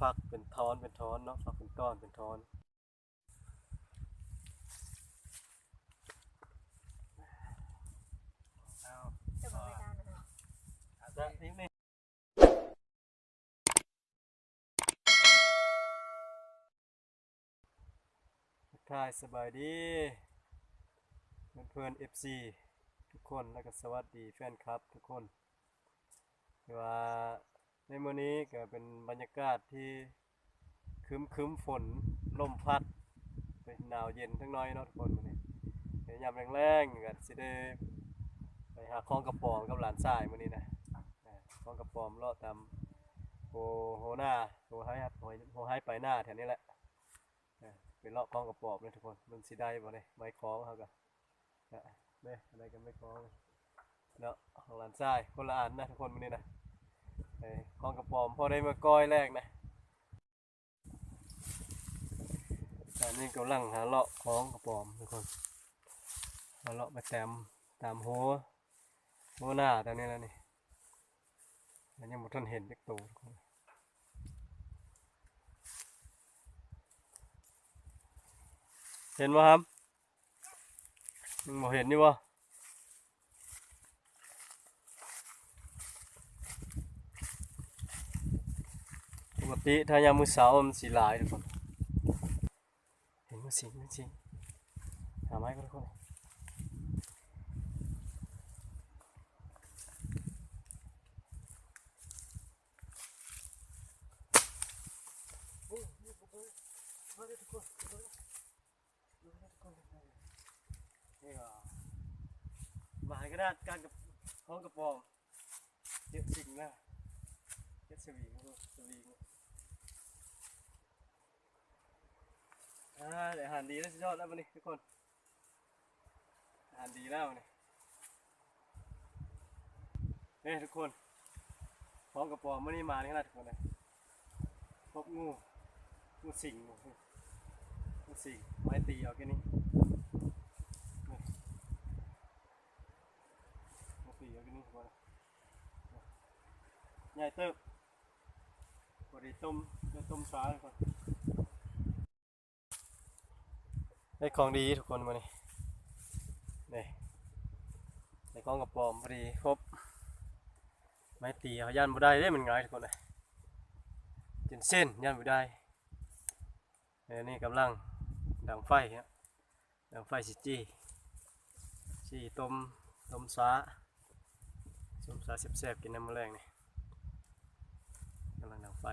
ฟักเป็นท้อนเป็นท้อนเนาะฟักเป็นต้อนเป็นทอนเอาจะบอกไม่ได้นะคะอนทายสบายดีเพื่อนๆ FC ทุกคนแล้วก็สวัสดีแฟนคลับทุกคนว่า ในมื้อนี้ก็เป็นบรรยากาศที่คึมคึมฝนลมพัดเป็นหนาวเย็นทั้งน้อยเนาะทุกคนมื้อนี้เดี๋ยวยามแรงๆก็สิได้ไปหาของกระป๋องกับหลานชายมื้อนี้นะอ่าของกระป๋องเลาะตามโหโหหน้าโหให้โหโหให้ไปหน้าแถวนี้แหละอ่าไปเลาะของกระป๋องเลยทุกคนมันสิได้บ่เนี่ยไม้คล้องเขาก็อะเด้อะไรกันไม่คล้องเนาะของหลานชายคนละอันนะทุกคนมื้อนี้นะ ของกระป๋อมพอได้มาก้อยแรกนะตอนนี้กำลังหาเลาะของกระป๋อมทุกคนหาเลาะไปแต้มตามหัวหัวหน้าตอนนี้แล้วนี่อันยังบ่ทันเห็นจักตัวทุกคนเห็นบ่ครับยังบ่เห็นอยู่บ่ ติถ้ายามมือเช้ามันสิหลายทุกคนเห็นมันสิมันสิหาไม้ก็ทุกคนมาหมายกระดาษการกับห้องกระป๋องเจ็ดสิ่งนะเจ็ดสวิงสวิง อ่าเดี๋ยวหารดีแล้วสุดยอดแล้ววันนี้ทุกคนหารดีแล้ววันนี้เนี่ทุกคนพร้อมกับปอมมื่อนี้มานี่ขนาดทุกคนเลยพบงูงูสิงงูสิงไม้ตีเอาแค่นี้นี่ไม้ตีเอาแค่นี้ทุกคนใหญ่เติบพอดีต้มได้ต้มสาเลยก่อน ได้ของดีทุกคนมานี่นี่ได้ของกระป๋อมพอดีครบ ไม้ตีเขาย่านบ่ได้ได้มันง่ายทุกคนเลยจนเส้นย่านบ่ได้เอ้ยนี่กำลังดังไฟครับดังไฟสิจี้จี้ต้มต้มสาต้มสาแซ่บๆกินน้ำมะแรงนี่กำลังดังไฟ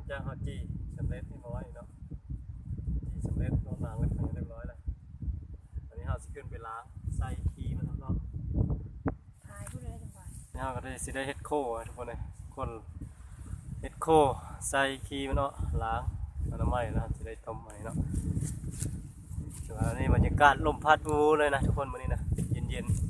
งจากเขาจีสำเร็จเรียบร้อยเนาะจีสำเร็จน้องล้างเรียบร้อยเรียบร้อยแล้วตอนนี้เราสิขึ้นไปล้างใส่คีมันครับเนาะทายพูดเลยจังหวะนี่เราก็ได้สิได้เฮ็ดโคอะทุกคนเลยคนเฮ็ดโคใส่คีมันเนาะล้างเอาน้ำมันแล้วสิได้ต้มใหม่เนาะส่วนอันนี้บรรยากาศลมพัดวูเลยนะทุกคนวันนี้นะเย็นเ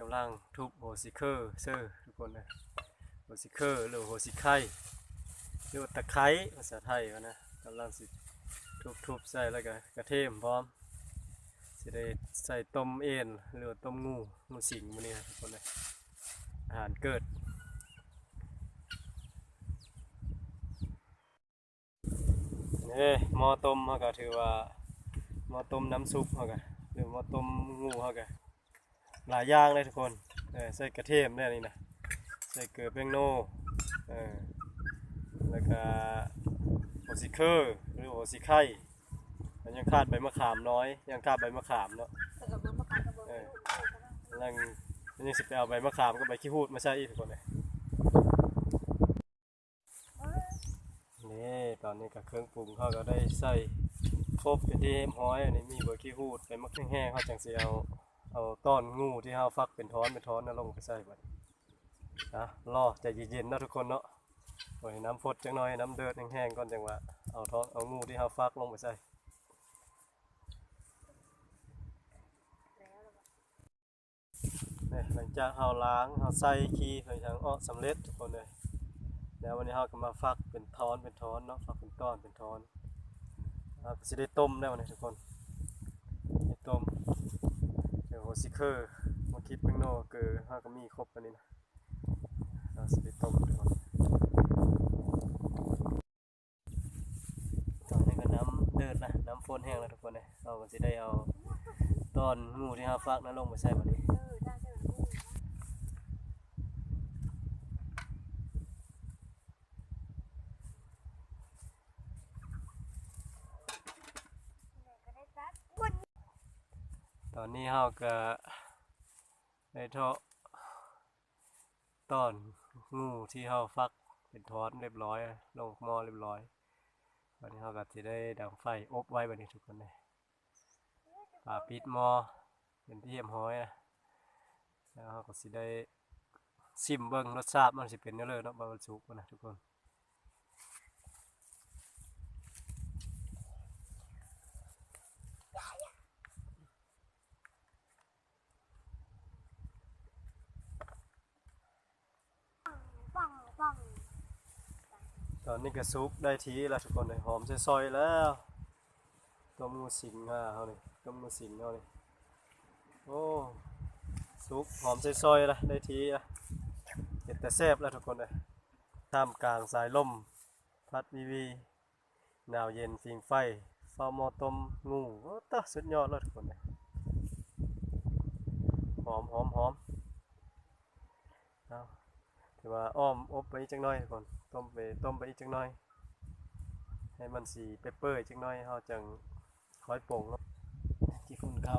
กำลังทุบโฮซิเคอร์เซอร์ทุกคนเลยโฮซิเคอร์หรือโฮซิไคหรือตะไคร้ภาษาไทยวะนะกำลังสิทุบๆใส่แล้วก็กระเทียมพร้อมสิได้ใส่ต้มเอ็นหรือต้มงูงูสิงมันนี่ทุกคนเลยอาหารเกิดนี่หม้อต้มเขาก็ถือว่าหม้อต้มน้ำซุปเขาก็หรือหม้อต้มงูเขาก็ หลายอย่างเลยทุกคนเออใส่กระเทียมได้นี่นะใส่เกลือแป้งโน่เออแล้วก็โอซิเคอร์หรือโอซิไข่มันยังขาดใบมะขามน้อย ยังขาดใบมะขามเนาะแต่กับเบิ้งมาขายกับเบิ้งเออยังยังสิไปเอาใบมะขามกับใบขี้หูดมาใส่อีกทุกคนเลยนี่ตอนนี้กับเครื่องปรุงเขาก็ได้ใส่ครบเป็นที่เรียบร้อยอันนี้มีใบขี้หูดใบมะแห้งๆเขาจังสิเอา เอาต้อนงูที่เขาฟักเป็นท้อนเป็นท้อนนั่นลงไปใส่บัดนะรอใจเย็นๆนะทุกคนเนาะปล่อยน้ำฟดจังหน่อยน้ำเดือดแห้งๆก่อนจังหวะเอาท้อนเอางูที่เขาฟักลงไปใส่หลังจากเราล้างเราใส่ขี้ไปทางอ้อสำเร็จทุกคนเลยแล้ววันนี้เราก็มาฟักเป็นท้อนเป็นท้อนเนาะฟักเป็นต้อนเป็นท้อนเราก็จะได้ต้มได้วันนี้ทุกคนได้ต้ม ดี๋ยวโฮซิเคอร์มาคิดเป็นโนเกอร์เราก็มีครบอันนี้นะเราจะได้ต้มทุกคนตอนนี้ก็น้ำเดือดนะน้ำฝนแห้งแล้วทุกคนเลยเราก็จะได้เอาตอนงูที่ห้าฟักนั้นลงไปใส่วันนี้ เออได้ใช่ไหมกุ้งก็ได้ตัดกุ้ง ตอ นี้เฮาก็ได้เทาะต้อนงูที่เฮาฟักเป็นทอดเรียบร้อย ลงหม้อเรียบร้อยตอนนี้เฮาก็สิได้ดังไฟอบไว้บัดนี้ทุกคนเลยป่าปิดหม้อเป็นที่เรียบร้อยนะแล้วเฮาก็สิได้ซิมเบิ่งรสชาติมันสิเป็นแนวเลยเนาะบ่ามันสุกบ่นะทุกคน ปังปัง ตอนนี้ก็สุกได้ทีแล้วทุกคนเลยหอมซอยๆแล้วต้มงูสิงอะเฮานี่ต้มงูสิงเฮานี่โอ้สุกหอมซอยๆละได้ทีละเห็ดแต่แซ่บแล้วทุกคนเลยท่ามกลางสายลมพัดวีวีหนาวเย็นฟิงไฟฟ้ามอตมงูโอ้ตสุดยอดแล้วทุกคนเลยหอมหอมหอมเอา ถือว่าอ้อมอบไปอีกจังน้อยทุกคนต้มไปต้มไปอีกจังน้อย ให้มันสีเปปเปอร์จังน้อยเฮาจังค่อยโป่งเนาะที่ฝุ่นเขา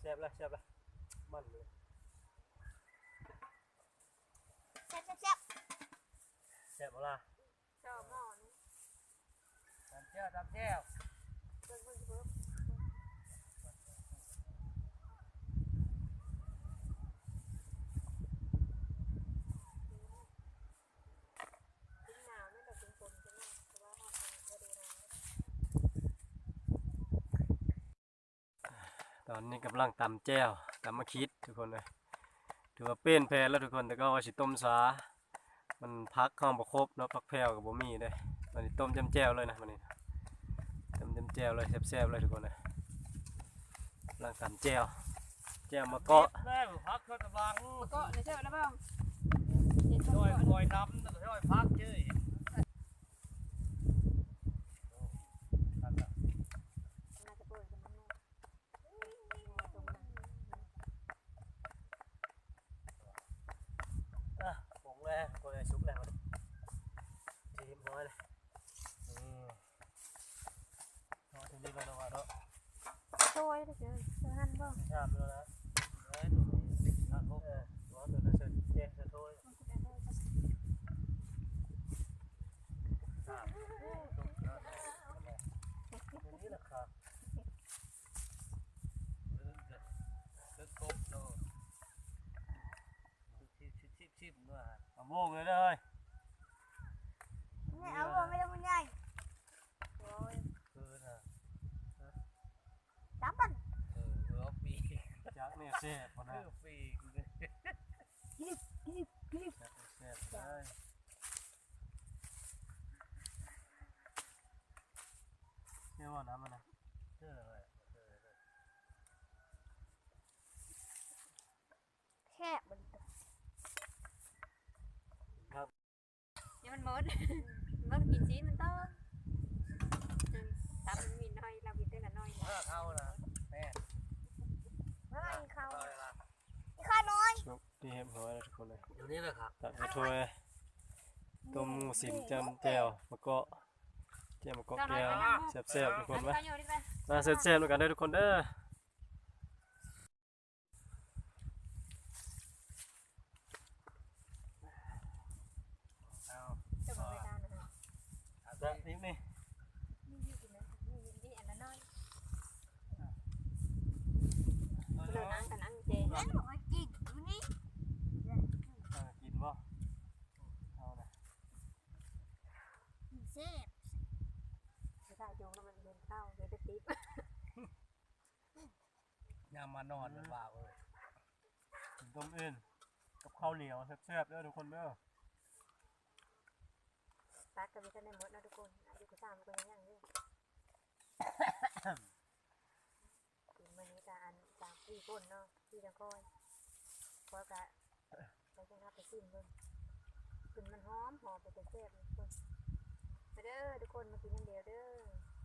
แซ่บละแซ่บละมันเลยแซ่บแซ่บแซ่บแซ่บบ่ล่ะชอบหม้อนี่ ตำแจ่วตำแจ่วเบิ้งหนาวนั่นแกินฝนใช่ไหมเพราะว่าห้องมันก็ดูหนาวตอนนี้กำลังตำแจ่วตำมะคิดทุกคนเลยถือว่าเป็นแพรแล้วทุกคนแต่ก็ว่าสิต้มสา มันพักข้าวบ่ครบเนาะพักแพรวกับบ่มีเด้มันนี้ต้มจำแจ่วเลยนะมันนี้ ต้มจำแจ่วเลยแซ่บๆเลยทุกคนเลยกำลังตำแจ่วแจ่วมะเกาะแม่พักชนบังก็ในใช่ไหมนะบ้างเห็นต้ช่วยก่อนคอยนำแล้วก็ช่วยพักเจ้ย น่าจะเปิดกันมั้งตรงนั้น อะผงแล้วคนเลยสุกแล้วทีมน้อยเลยอืมเอาทีนี้แล้วนะว่าเนาะ ได้เดี๋ยวเจอเจอหันบ้างชามแล้วนะ เอ้ยตัวนี้นะครบ เออร้อนเดี๋ยวเราจะแจ้งจะโทษ อย่างนี้แหละครับ ก็ครบเนาะชิบชิบชิบชิบด้วย โบกเลยเด้อเฮ้ย ไม่เอาบ่ไม่ได้มันใหญ่โอ้ย คือน่ะ จับมัน เออเออปีก จักเนี่ยเซ่พอเอนะอปีกเลยกริบกริบกริบจักเซ่เลยเชื่อว่าน้ำมันนะเชื่อเลยเชื่อเลยแค่บนตัวครับเนี่ยมันหมดมันกินชีสมันต้องอืมตามมันมีน้อยเรากินได้ละน้อยนะถ้าเข้านะแม่ ไม่เข้า เข้าเลยล่ะ ข้าน้ อยชุบที่เห็บหอยแล้วทุกคนเลยอยู่นี่เลยครับตักมาถ้วยต้มหมูสิมจำแจ่วมะเกาะแจ่วมะเกาะแก้วแซ่บๆทุกคนไปวะโยนดิไปมาแซ่บๆด้วยกันเด้อทุกคนเด้อ เอา จะบอกไปตามนะฮะ เอา จ้ะ สิ นิดนี่ นี่อยู่กินนะนี่อยู่ที่อันนั้นน้อย เอา เดิ เนาะ นนั่งกันนั่งเจ นั่นบอกว่าจิตอยู่นี่ เอากินบ่เอานะ เซ่บ ไม่ได้โยงแล้วมันเดินเข้าเดี๋ยวจะติด ยามมานอนลำบากเลยกินต้มอื่นกับข้าวเหนียวแซ่บๆเด้อทุกคนเด้อตักกันไปกันได้หมดนะทุกคนอายุก็สามก็ยังยังอยู่กินมื้อนี้ก็อันสามสี่คนเนาะที่จะคอยพอกะไปจะนับไปซิมเบิ่งกลิ่นมันหอมหอมไปจะแซ่บทุกคนมาเด้อทุกคนมากินน้ำเดียวเด้อ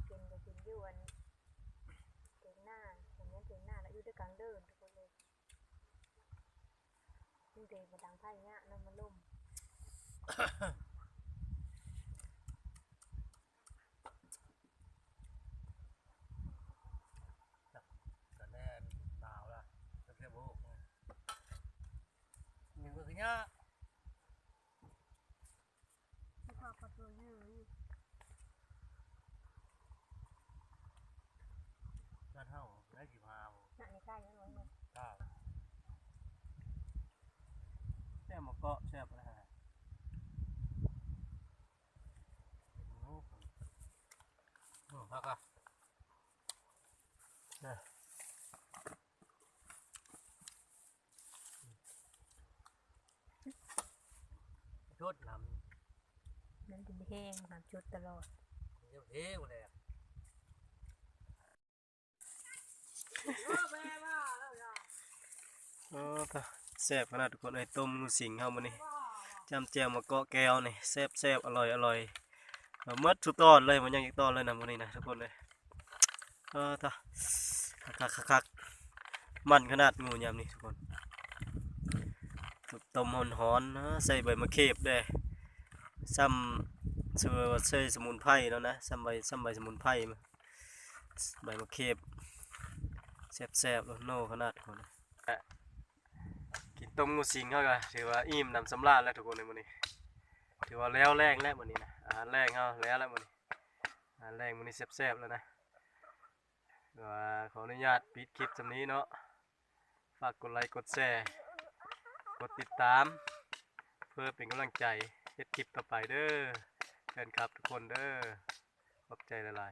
กินก็กินอยู่อันเก่งหน้า อย่างนี้เก่งหน้าแล้วอยู่ด้วยกันเดินทุกคนเลยนี่เด็กมาดังไพ่เนี้ยน้ำมันล่ม ก็แน่หนาวละจะเก็บบุกมีมือขี้ยะ ที่พอประตูยืด บ้านเฮาได้กี่พาว น่ะในใกล้ยังไงมึง ข้าว แจ่วมะเกาะแซ่บนะฮะอืมพักอะนะชุดนำนั่นเป็นแห้งหามชุดตลอดเดี๋ยวเท่หมดเลยโอ้ตะ แซ่บขนาดทุกคนไอ้ยต้มงูสิงเฮามื้อนี้จำแจ่วมะเกาะแก้วนี่แซ่บๆอร่อยอร่อยเอาหมดทุกตอนเลยมันยังอีกตอนเลยนะมื้อนี้นะทุกคนเลยเออตะคักๆคักๆมันขนาดงูยามนี้ทุกคนต้มหอนๆนใส่ใบมะเขือเด้ซ้ำเชื่อใส่สมุนไพรแล้วนะซ้ำใบซ้ำใบสมุนไพรมาใบมะเขือแซ่บๆแล้วโน่ขนาดคนกิน ต้มงูสิงเขาก็ถือว่าอิ่มหนำสำราญแล้วทุกคนในมื้อนี้ ถือว่าแล้วแรงแล้วมื้อนี้นะอาหารแรงเขาแล้วแล้วมือนี้อาหารแรงมื้อนี้แซ่บๆแล้วนะว่าขออนุญาตปิดคลิปสำนี้เนาะฝากกดไลค์กดแชร์กดติดตาม เพื่อเป็นกำลังใจเฮ็ดคลิปต่อไปเด้อเชิญครับทุกคนเด้อขอบใจหลาย